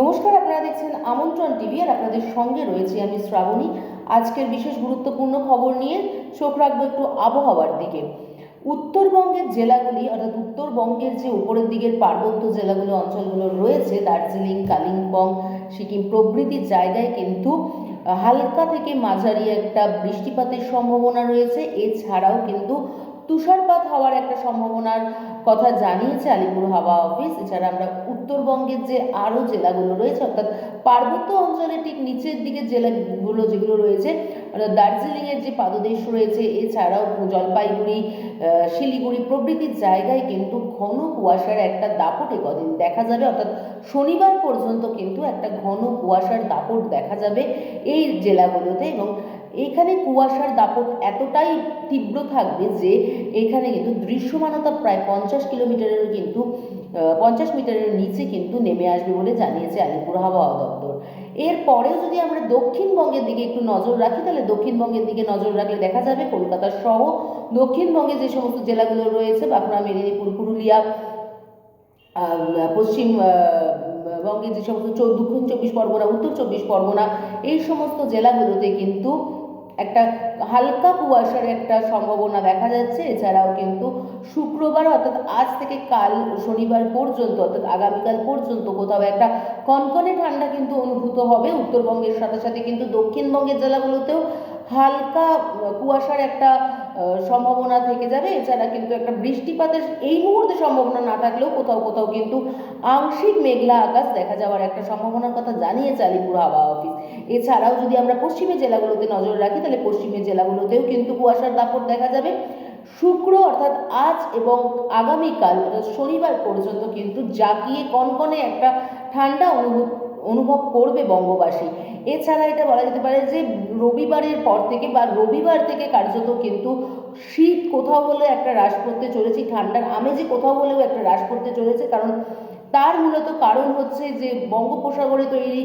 নমস্কার, আপনারা দেখছেন আমন্ত্রণ টিভি আর আপনাদের সঙ্গে রয়েছে আমি শ্রাবণী। আজকের বিশেষ গুরুত্বপূর্ণ খবর নিয়ে চোখ রাখব একটু আবহাওয়ার দিকে। উত্তরবঙ্গের জেলাগুলি অর্থাৎ উত্তরবঙ্গের যে উপরের দিকের পার্বত্য জেলাগুলো অঞ্চলগুলো রয়েছে, দার্জিলিং, কালিম্পং, সিকিম প্রভৃতি জায়গায় কিন্তু হালকা থেকে মাঝারি একটা বৃষ্টিপাতের সম্ভাবনা রয়েছে। এছাড়াও কিন্তু তুষারপাত হওয়ার একটা সম্ভাবনার কথা জানিয়েছে আলিপুর হাওয়া অফিস। এছাড়া আমরা উত্তরবঙ্গের যে আরও জেলাগুলো রয়েছে, অর্থাৎ পার্বত্য অঞ্চলে ঠিক নিচের দিকে জেলাগুলো যেগুলো রয়েছে, অর্থাৎ দার্জিলিংয়ের যে পাদদেশ রয়েছে, এছাড়াও জলপাইগুড়ি শিলিগুড়ি প্রভৃতি জায়গায় কিন্তু ঘন কুয়াশার একটা দাপট কদিন দেখা যাবে। অর্থাৎ শনিবার পর্যন্ত কিন্তু একটা ঘন কুয়াশার দাপট দেখা যাবে এই জেলাগুলোতে এবং এখানে কুয়াশার দাপট এতটাই তীব্র থাকবে যে এখানে কিন্তু দৃশ্যমানতা প্রায় পঞ্চাশ কিলোমিটারের কিন্তু পঞ্চাশ মিটারের নিচে কিন্তু নেমে আসবে বলে জানিয়েছে আলিপুর হাওয়া দপ্তর। এরপরেও যদি আমরা দক্ষিণবঙ্গের দিকে একটু নজর রাখি, তাহলে দক্ষিণবঙ্গের দিকে নজর রাখলে দেখা যাবে কলকাতা সহ দক্ষিণবঙ্গে যে সমস্ত জেলাগুলো রয়েছে বাঁকুড়া মেদিনীপুর, পুরুলিয়া পশ্চিম বঙ্গের যে সমস্ত দক্ষিণ চব্বিশ পরগনা, উত্তর চব্বিশ পরগনা, এই সমস্ত জেলাগুলোতে কিন্তু একটা হালকা কুয়াশার একটা সম্ভাবনা দেখা যাচ্ছে। এছাড়াও কিন্তু শুক্রবার অর্থাৎ আজ থেকে কাল শনিবার পর্যন্ত অর্থাৎ আগামীকাল পর্যন্ত কোথাও একটা কনকনে ঠান্ডা কিন্তু অনুভূত হবে। উত্তরবঙ্গের সাথে সাথে কিন্তু দক্ষিণবঙ্গের জেলাগুলোতেও হালকা কুয়াশার একটা সম্ভাবনা থেকে যাবে। এছাড়া কিন্তু একটা বৃষ্টিপাতের এই মুহূর্তে সম্ভাবনা না থাকলেও কোথাও কোথাও কিন্তু আংশিক মেঘলা আকাশ দেখা যাওয়ার একটা সম্ভাবনার কথা জানিয়েছে আলিপুর হাওয়া অফিস। এছাড়াও যদি আমরা পশ্চিমের জেলাগুলোতে নজর রাখি, তাহলে পশ্চিমের জেলাগুলোতেও কিন্তু কুয়াশার দাপট দেখা যাবে। শুক্র অর্থাৎ আজ এবং আগামীকাল, অর্থাৎ শনিবার পর্যন্ত কিন্তু জাকিয়ে কনকনে একটা ঠান্ডা অনুভব অনুভব করবে বঙ্গবাসী। এছাড়া এটা বলা যেতে পারে যে রবিবারের পর থেকে বা রবিবার থেকে কার্যত কিন্তু শীত কোথাও হলে একটা হ্রাস করতে চলেছে, ঠান্ডার আমেজে কোথাও হলেও একটা হ্রাস করতে চলেছে। কারণ তার মূলত কারণ হচ্ছে যে বঙ্গোপসাগরে তৈরি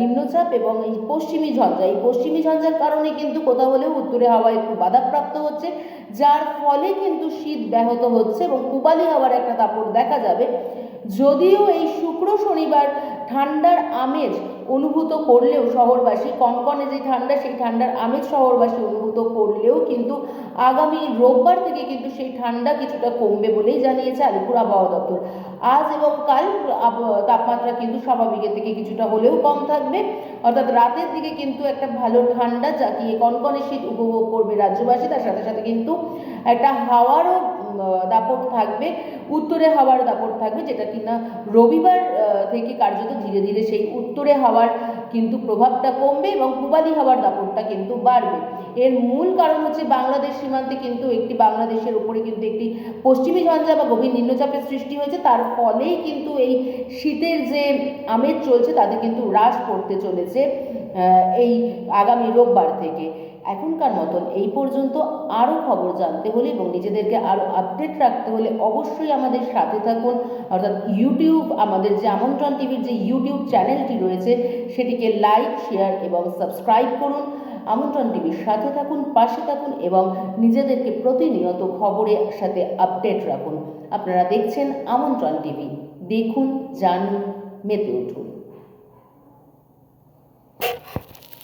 নিম্নচাপ এবং এই পশ্চিমী ঝঞ্ঝা। এই পশ্চিমী ঝঞ্ঝার কারণে কিন্তু কোথাও হলেও উত্তরে হাওয়া একটু বাধাপ্রাপ্ত হচ্ছে, যার ফলে কিন্তু শীত ব্যাহত হচ্ছে এবং পূবালি হাওয়ার একটা দাপট দেখা যাবে। যদিও এই শুক্র শনিবার ঠান্ডার আমেজ অনুভূত করলেও শহরবাসী, কনকনে যে ঠান্ডা, সেই ঠান্ডার আমেজ শহরবাসী অনুভূত করলেও কিন্তু আগামী রোববার থেকে কিন্তু সেই ঠান্ডা কিছুটা কমবে বলেই জানিয়েছে আলিপুর আবহাওয়া দপ্তর। আজ এবং কাল তাপমাত্রা কিন্তু স্বাভাবিকের থেকে কিছুটা হলেও কম থাকবে। অর্থাৎ রাতের দিকে কিন্তু একটা ভালো ঠান্ডা জাকিয়ে কনকনে শীত উপভোগ করবে রাজ্যবাসী। তার সাথে সাথে কিন্তু একটা হাওয়ারও দাপট থাকবে। উত্তরে হাওয়ার দাপট থাকবে, যেটা কিনা রবিবার থেকে কার্যত ধীরে ধীরে সেই উত্তরে হাওয়ার কিন্তু প্রভাবটা কমবে এবং পূবালি হওয়ার দাপটটা কিন্তু বাড়বে। এর মূল কারণ হচ্ছে বাংলাদেশ সীমান্তে কিন্তু একটি বাংলাদেশের উপরে কিন্তু একটি পশ্চিমী ঝঞ্ঝা বা গভীর নিম্নচাপের সৃষ্টি হয়েছে। তার ফলেই কিন্তু এই শীতের যে আমেজ চলছে, তাতে কিন্তু হ্রাস পড়তে চলেছে এই আগামী রোববার থেকে। এখনকার মতন এই পর্যন্ত আরও খবর জানতে হলে এবং নিজেদেরকে আরও আপডেট রাখতে হলে অবশ্যই আমাদের সাথে থাকুন। অর্থাৎ ইউটিউব আমাদের যে আমন্ত্রণ টিভির যে ইউটিউব চ্যানেলটি রয়েছে, সেটিকে লাইক শেয়ার এবং সাবস্ক্রাইব করুন। আমন্ত্রণ টিভির সাথে থাকুন, পাশে থাকুন এবং নিজেদেরকে প্রতিনিয়ত খবরের সাথে আপডেট রাখুন। আপনারা দেখছেন আমন্ত্রণ টিভি। দেখুন, জানুন, মেতে উঠুন।